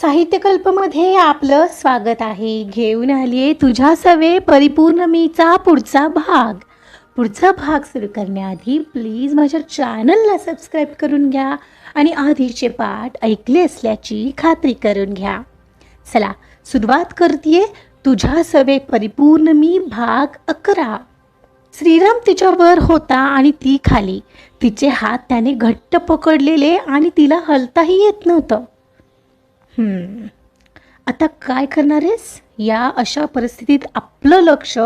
साहित्यकल्पमध्ये आपलं स्वागत आहे. घेऊन आली आहे तुझ्या सवे परिपूर्ण मीचा पुढचा भाग. पुढचा भाग सुरू करण्याआधी प्लीज माझ्या चॅनलला सबस्क्राईब करून घ्या आणि आधीचे पाठ ऐकले असल्याची खात्री करून घ्या. चला सुरुवात करते तुझ्या सवे परिपूर्ण मी भाग अकरा. श्रीराम तिच्यावर होता आणि ती खाली. तिचे हात त्याने घट्ट पकडलेले आणि तिला हलताही येत नव्हतं. आता काय करणार आहेस? या अशा परिस्थितीत आपलं लक्ष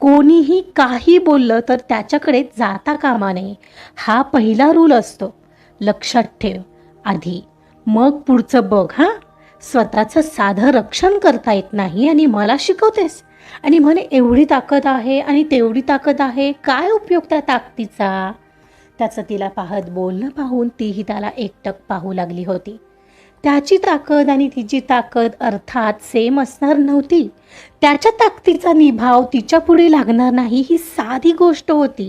कोणीही काही बोललं तर त्याच्याकडे जाता कामा नये. हा पहिला रूल असतो. लक्षात ठेव. आधी. मग पुढचं बघ हां? स्वतःचं साधं रक्षण करता येत नाही आणि मला शिकवतेस. आणि म्हणे एवढी ताकद आहे आणि तेवढी ताकद आहे. काय उपयोग त्या ताकदीचा? त्याचं तिला पाहत बोलणं पाहून तीही त्याला एकटक पाहू लागली होती. त्याची ताकद आणि तिची ताकद अर्थात सेम असणार नव्हती. त्याच्या ताकदीचा निभाव तिच्या पुढे लागणार नाही ही साधी गोष्ट होती.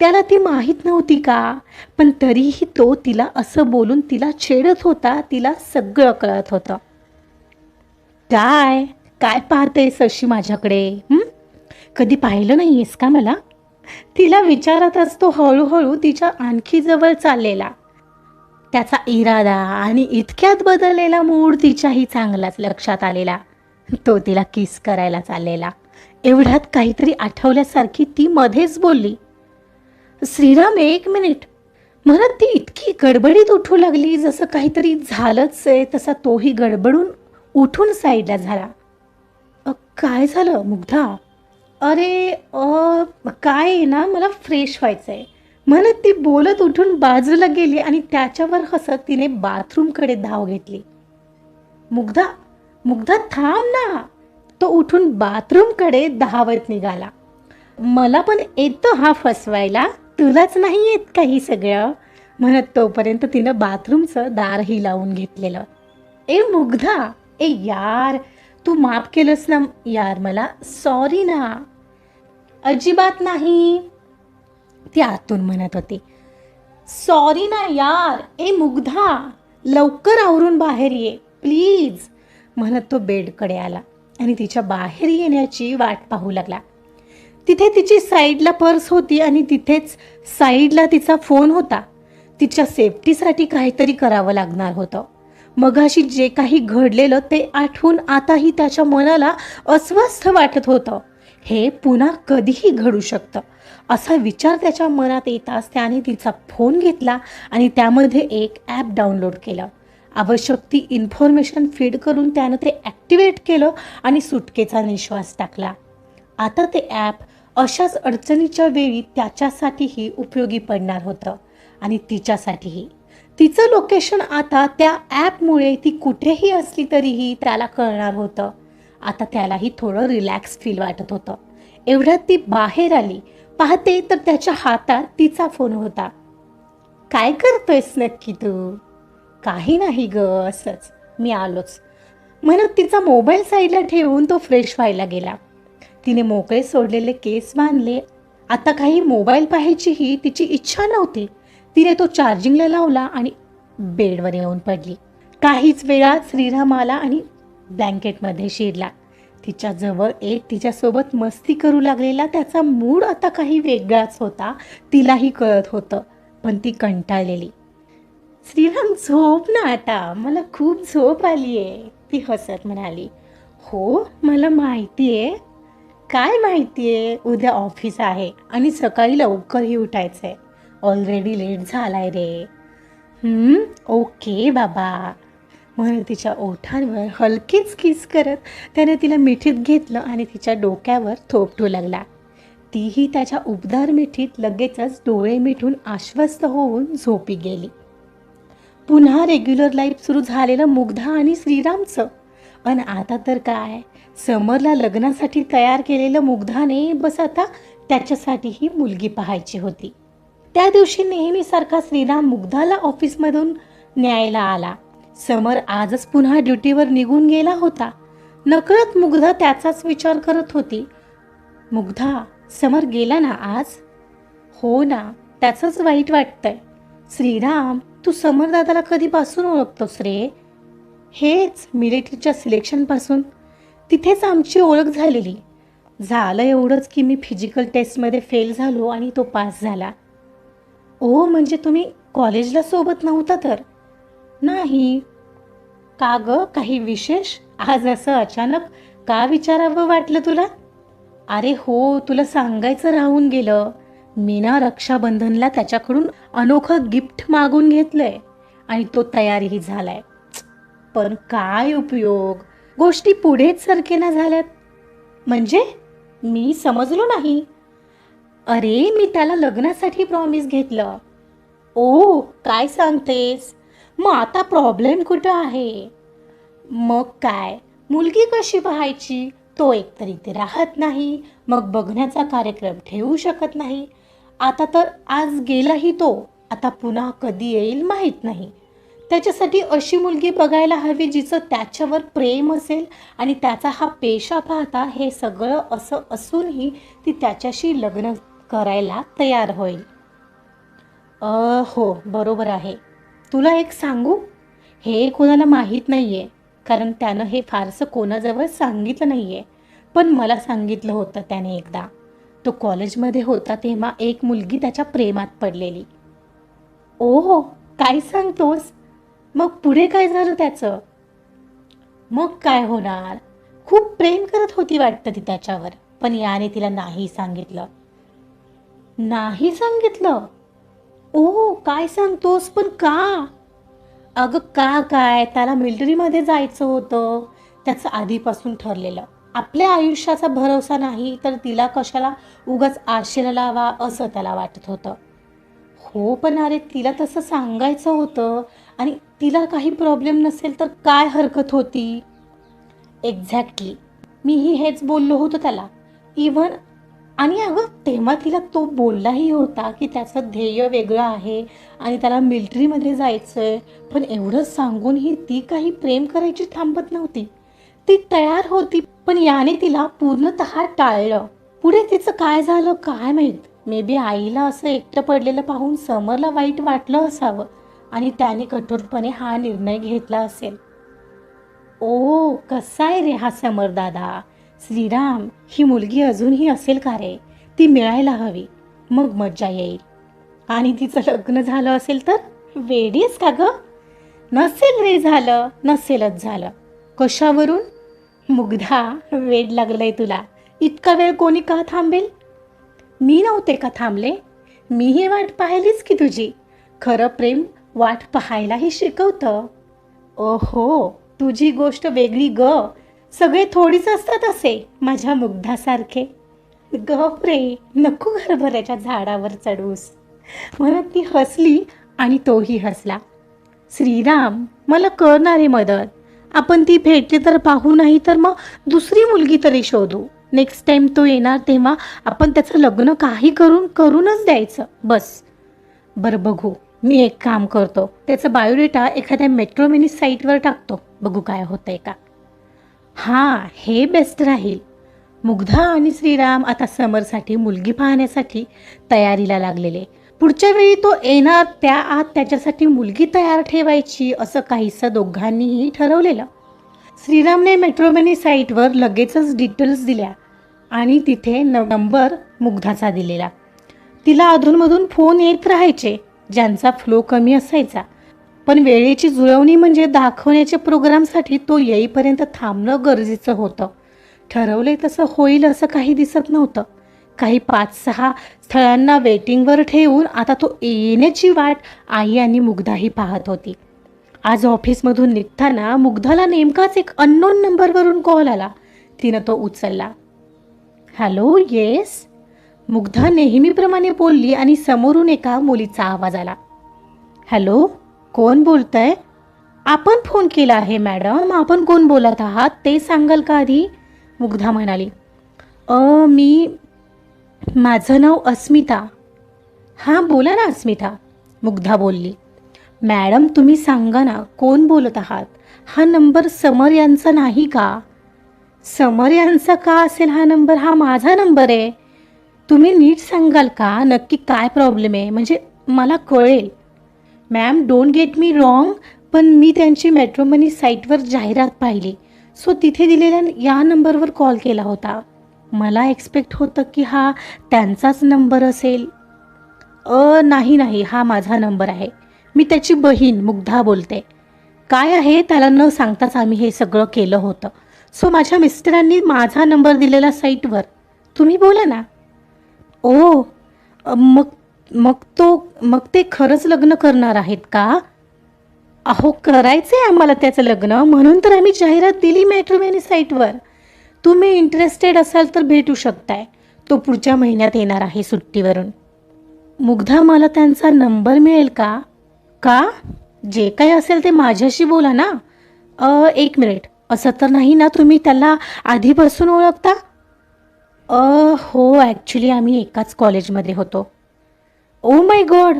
त्याला ती माहीत नव्हती का? पण तरीही तो तिला असं बोलून तिला छेडत होता तिला सगळं कळत होतं. काय? काय पाहतेस अशी माझ्याकडे? कधी पाहिलं नाही आहेस का मला? तिला विचारत असतो हळूहळू तिच्या आणखी जवळ चाललेला. त्याचा इरादा आणि इतक्यात बदललेला मूड तिच्याही चांगलाच लक्षात आलेला. तो तिला किस करायला चाललेला. एवढ्यात काहीतरी आठवल्यासारखी ती मध्येच बोलली. श्रीराम एक मिनिट. म्हणत ती इतकी गडबडीत उठू लागली जसं काहीतरी झालंच आहे तसा तोही गडबडून उठून साईडला झाला. काय झालं मुग्धा? अरे काय आहे ना मला फ्रेश व्हायचं आहे म्हणत ती बोलत उठून बाजूला गेली आणि त्याच्यावर हसत तिने बाथरूमकडे धाव घेतली. मुग्धा मुग्धा थांब ना. तो उठून बाथरूमकडे धावत निघाला. मला पण येतं हा फसवायला. तुलाच नाही येत काही सगळं? म्हणत तोपर्यंत तिनं बाथरूमचं दारही लावून घेतलेलं. ए मुग्धा ए यार तू माफ केलंस ना यार मला. सॉरी ना. अजिबात नाही. ती आतून म्हणत होती. सॉरी ना यार ए मुग्धा लवकर आवरून बाहेर ये प्लीज म्हणत तो बेडकडे आला आणि तिच्या बाहेर येण्याची वाट पाहू लागला. तिथे तिची साईडला पर्स होती आणि तिथेच साईडला तिचा फोन होता. तिच्या सेफ्टीसाठी काहीतरी करावं लागणार होतं. मगाशी जे काही घडलेलं ते आठवून आताही त्याच्या मनाला अस्वस्थ वाटत होतं. हे पुन्हा कधीही घडू शकतं. असा विचार त्याच्या मनात येताच त्याने तिचा फोन घेतला आणि त्यामध्ये एक ॲप डाउनलोड केलं. आवश्यक ती इन्फॉर्मेशन फीड करून त्यानं ते ॲक्टिवेट केलं आणि सुटकेचा निश्वास टाकला. आता ते ॲप अशाच अडचणीच्या वेळी त्याच्यासाठीही उपयोगी पडणार होतं आणि तिच्यासाठीही. तिचं लोकेशन आता त्या ॲपमुळे ती कुठेही असली तरीही त्याला कळणार होतं. आता त्यालाही थोडं रिलॅक्स फील वाटत होतं. एवढ्यात ती बाहेर आली. पाहते तर त्याच्या हातात तिचा फोन होता. काय करतोयस नक्की तू? काही नाही ग असंच. मी आलोच. म्हणत तिचा मोबाईल साईडला ठेवून तो फ्रेश व्हायला गेला. तिने मोकळे सोडलेले केस बांधले. आता काही मोबाईल पाहायचीही तिची इच्छा नव्हती. तिने तो चार्जिंगला लावला आणि बेडवर येऊन पडली. काहीच वेळात श्रीरामाला आणि ब्लँकेटमध्ये शिरला. तिच्याजवळ एक तिच्यासोबत मस्ती करू लागलेला त्याचा मूड आता काही वेगळाच होता तिलाही कळत होतं पण ती कंटाळलेली. श्रीराम झोप ना आता मला खूप झोप आली आहे ती हसत म्हणाली. हो मला माहिती आहे काय माहिती आहे उद्या ऑफिस आहे आणि सकाळी लवकरही उठायचं आहे ऑलरेडी लेट झालाय रे. ओके बाबा. म्हणून तिच्या ओठांवर हलकीच किस करत त्याने तिला मिठीत घेतलं आणि तिच्या डोक्यावर थोपटू लागला. तीही त्याच्या उबदार मिठीत लगेचच डोळे मिठून आश्वस्त होऊन झोपी गेली. पुन्हा रेग्युलर लाईफ सुरू झालेलं मुग्धा आणि श्रीरामचं. आणि आता तर काय? समरला लग्नासाठी तयार केलेलं मुग्धाने बस आता त्याच्यासाठीही मुलगी पाहायची होती. त्या दिवशी नेहमीसारखा श्रीराम मुग्धाला ऑफिसमधून न्यायला आला. समर आजच पुन्हा ड्युटीवर निघून गेला होता. नकळत मुग्धा त्याचाच विचार करत होती. मुग्धा समर गेला ना आज? हो ना त्याचंच वाईट वाटतंय. श्रीराम तू समरदादाला कधीपासून ओळखतोस रे? हेच मिलिटरीच्या सिलेक्शनपासून तिथेच आमची ओळख झालेली. झालं एवढंच की मी फिजिकल टेस्टमध्ये फेल झालो आणि तो पास झाला. ओ म्हणजे तुम्ही कॉलेजला सोबत नव्हता तर? नाही का ग? काही विशेष? आज असं अचानक का विचारावं वाटलं तुला? अरे हो तुला सांगायचं राहून गेलं. मी ना रक्षाबंधनला त्याच्याकडून अनोखं गिफ्ट मागून घेतलंय आणि तो तयारीही झालाय. पण काय उपयोग? गोष्टी पुढेच सरकेना झाल्यात. म्हणजे? मी समजलो नाही. अरे मी त्याला लग्नासाठी प्रॉमिस घेतलं. ओ काय सांगतेस? मग आता प्रॉब्लेम कुठं आहे? मग काय? मुलगी कशी पाहायची? तो एकतर इथे राहत नाही मग बघण्याचा कार्यक्रम ठेवू शकत नाही. आता तर आज गेलाही तो. आता पुन्हा कधी येईल माहीत नाही. त्याच्यासाठी अशी मुलगी बघायला हवी जिचं त्याच्यावर प्रेम असेल आणि त्याचा हा पेशा पाहता हे सगळं असं असूनही ती त्याच्याशी लग्न करायला तयार होईल. हो बरोबर आहे. तुला एक सांगू? हे कोणाला माहीत नाही आहे कारण त्यानं हे फारसं कोणाजवळ सांगितलं नाही आहे पण मला सांगितलं होतं त्याने एकदा. तो कॉलेजमध्ये होता तेव्हा एक मुलगी त्याच्या प्रेमात पडलेली. ओ काय सांगतोस? मग पुढे काय झालं त्याचं? मग काय होणार? खूप प्रेम करत होती वाटतं ती त्याच्यावर पण याने तिला नाही सांगितलं. नाही सांगितलं? ओ काय सांगतोस? पण का? अगं का काय? त्याला मिलिटरीमध्ये जायचं होतं. त्याचं आधीपासून ठरलेलं. आपल्या आयुष्याचा भरोसा नाही तर तिला कशाला उगाच आशेला लावा असं त्याला वाटत होतं. हो पण अरे तिला तसं सांगायचं होतं. आणि तिला काही प्रॉब्लेम नसेल तर काय हरकत होती? एक्झॅक्टली मीही हेच बोललो होतो त्याला. इव्हन आणि अगं तेव्हा तिला तो बोललाही होता की त्याचं ध्येय वेगळं आहे आणि त्याला मिलिटरीमध्ये जायचं आहे पण एवढं सांगूनही ती काही प्रेम करायची थांबत नव्हती. ती तयार होती पण याने तिला पूर्णत टाळलं. पुढे तिचं काय झालं काय माहीत? मे बी आईला असं एकटं पडलेलं पाहून समरला वाईट वाटलं असावं आणि त्याने कठोरपणे हा निर्णय घेतला असेल. ओ कसा आहे रे हा समर दादा? श्रीराम ही मुलगी अजूनही असेल का रे? ती मिळायला हवी मग मज्जा येईल. आणि तिचं लग्न झालं असेल तर? वेडीच का ग? नसेल रे झालं नसेलच झालं. कशावरून? मुग्धा वेड लागलंय तुला. इतका वेळ कोणी का थांबेल? मी नव्हते का थांबले? मीही वाट पाहिलीच की तुझी. खरं प्रेम वाट पाहायलाही शिकवतं. ओहो तुझी गोष्ट वेगळी ग. सगळे थोडीच असतात असे माझ्या मुग्धासारखे. गप रे नको हरभऱ्याच्या झाडावर चढूस. म्हणत ती हसली आणि तोही हसला. श्रीराम मला करणारे मदत. आपण ती भेटली तर पाहू नाही तर मग दुसरी मुलगी तरी शोधू. नेक्स्ट टाईम तो येणार तेव्हा आपण त्याचं लग्न काही करून करूनच द्यायचं. बस. बरं बघू मी एक काम करतो. त्याचं बायोडेटा एखाद्या मेट्रो मिनी साईटवर टाकतो. बघू काय होतंय का. हां हे बेस्ट राहील. मुग्धा आणि श्रीराम आता समरसाठी मुलगी पाहण्यासाठी तयारीला लागलेले. पुढच्या वेळी तो येणार त्या आत त्याच्यासाठी मुलगी तयार ठेवायची असं काहीसं दोघांनीही ठरवलेलं. श्रीरामने मेट्रोमनी साईटवर लगेचच डिटेल्स दिल्या आणि तिथे न नंबर मुग्धाचा दिलेला. तिला अधूनमधून फोन येत राहायचे ज्यांचा फ्लो कमी असायचा. पण वेळेची जुळवणी म्हणजे दाखवण्याच्या प्रोग्रामसाठी तो येईपर्यंत थांबणं गरजेचं होतं. ठरवले तसं होईल असं काही दिसत नव्हतं. काही पाच सहा स्थळांना वेटिंगवर ठेवून आता तो येण्याची वाट आई आणि मुग्धाही पाहत होती. आज ऑफिसमधून निघताना मुग्धाला नेमकाच एक अननोन नंबरवरून कॉल आला. तिनं तो उचलला. हॅलो येस मुग्धा नेहमीप्रमाणे बोलली आणि समोरून एका मुलीचा आवाज आला. हॅलो कोण बोलतंय? आपण फोन केला आहे मॅडम आपण कोण बोलत आहात? ते सांगाल का आधी? मुग्धा म्हणाली. अ मी माझं नाव अस्मिता. हां बोला ना अस्मिता. मुग्धा बोलली. मॅडम तुम्ही सांगा ना कोण बोलत आहात? हा नंबर समर यांचा नाही का? समर यांचा का असेल हा नंबर? हा माझा नंबर आहे. तुम्ही नीट सांगाल का? नक्की काय प्रॉब्लेम आहे? म्हणजे मला कळेल. Ma'am don't get me wrong पण मी त्यांची मॅट्रोमनी साईटवर जाहिरात पाहिली. सो तिथे दिलेल्या या नंबरवर कॉल केला होता. मला एक्सपेक्ट होतं की हा त्यांचाच नंबर असेल. अ नाही नाही हा माझा नंबर आहे. मी त्याची बहीण मुग्धा बोलते. काय आहे त्याला न सांगताच आम्ही हे सगळं केलं होतं. सो माझ्या मिस्टरांनी माझा नंबर दिलेला साईटवर तुम्ही बोला ना. ओ मग मग तो मग ते खरंच लग्न करणार आहेत का? अहो करायचं आहे आम्हाला त्याचं लग्न. म्हणून तर आम्ही जाहिरात दिली मॅट्रोमॅनी साईटवर. तुम्ही इंटरेस्टेड असाल तर भेटू शकताय. तो पुढच्या महिन्यात येणार आहे सुट्टीवरून. मुग्धा मला त्यांचा नंबर मिळेल का? का? जे काही असेल ते माझ्याशी बोला ना. अ, एक मिनिट. असं तर नाही ना तुम्ही त्याला आधीपासून ओळखता? अ, हो ॲक्च्युली आम्ही एकाच कॉलेजमध्ये होतो. ओ माय गॉड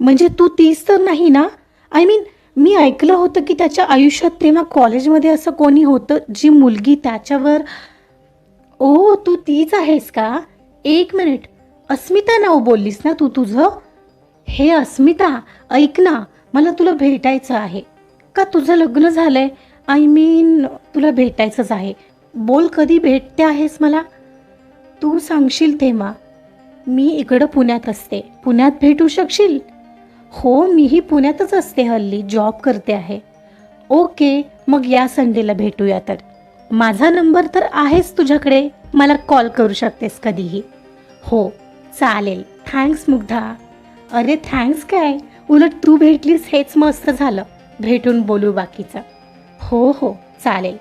म्हणजे तू तीच तर नाही ना? आय मीन मी ऐकलं होतं की त्याच्या आयुष्यात तेव्हा कॉलेजमध्ये असं कोणी होतं जी मुलगी त्याच्यावर ओ तू तीच आहेस का? एक मिनिट अस्मिता नाव बोललीस ना तू तुझं? हे अस्मिता ऐक ना मला तुला भेटायचं आहे. का तुझं लग्न झालं आहे आय मीन तुला भेटायचंच आहे. बोल कधी भेटते आहेस मला? तू सांगशील तेव्हा. मी इकडं पुण्यात असते. पुण्यात भेटू शकशील? हो मीही पुण्यातच असते हल्ली. जॉब करते आहे. ओके मग या संडेला भेटूया तर. माझा नंबर तर आहेच तुझ्याकडे. मला कॉल करू शकतेस कधीही. हो चालेल. थँक्स मुग्धा. अरे थँक्स काय? उलट तू भेटलीस हेच मस्त झालं. भेटून बोलू बाकीचं. हो हो चालेल.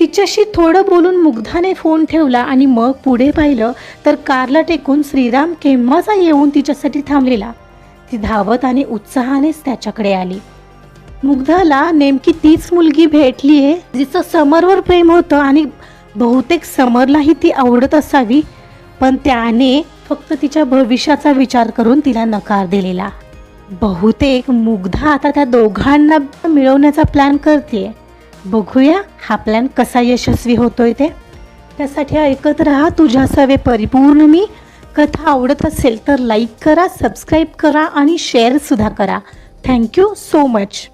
तिच्याशी थोडं बोलून मुग्धाने फोन ठेवला आणि मग पुढे पाहिलं तर कारला टेकून श्रीराम केव्हाचा येऊन तिच्यासाठी थांबलेला? ती धावत आणि उत्साहानेच त्याच्याकडे आली. मुग्धाला नेमकी तीच मुलगी भेटली आहे जिचं समरवर प्रेम होतं आणि बहुतेक समरलाही ती आवडत असावी पण त्याने फक्त तिच्या भविष्याचा विचार करून तिला नकार दिलेला. बहुतेक मुग्धा आता त्या दोघांना मिळवण्याचा प्लॅन करते बघूया हा प्लॅन कसा यशस्वी होतोय ते. त्यासाठी ऐकत राहा तुझ्या सवे परिपूर्ण मी. कथा आवडत असेल तर लाईक करा सबस्क्राईब करा आणि शेअरसुद्धा करा. Thank you so much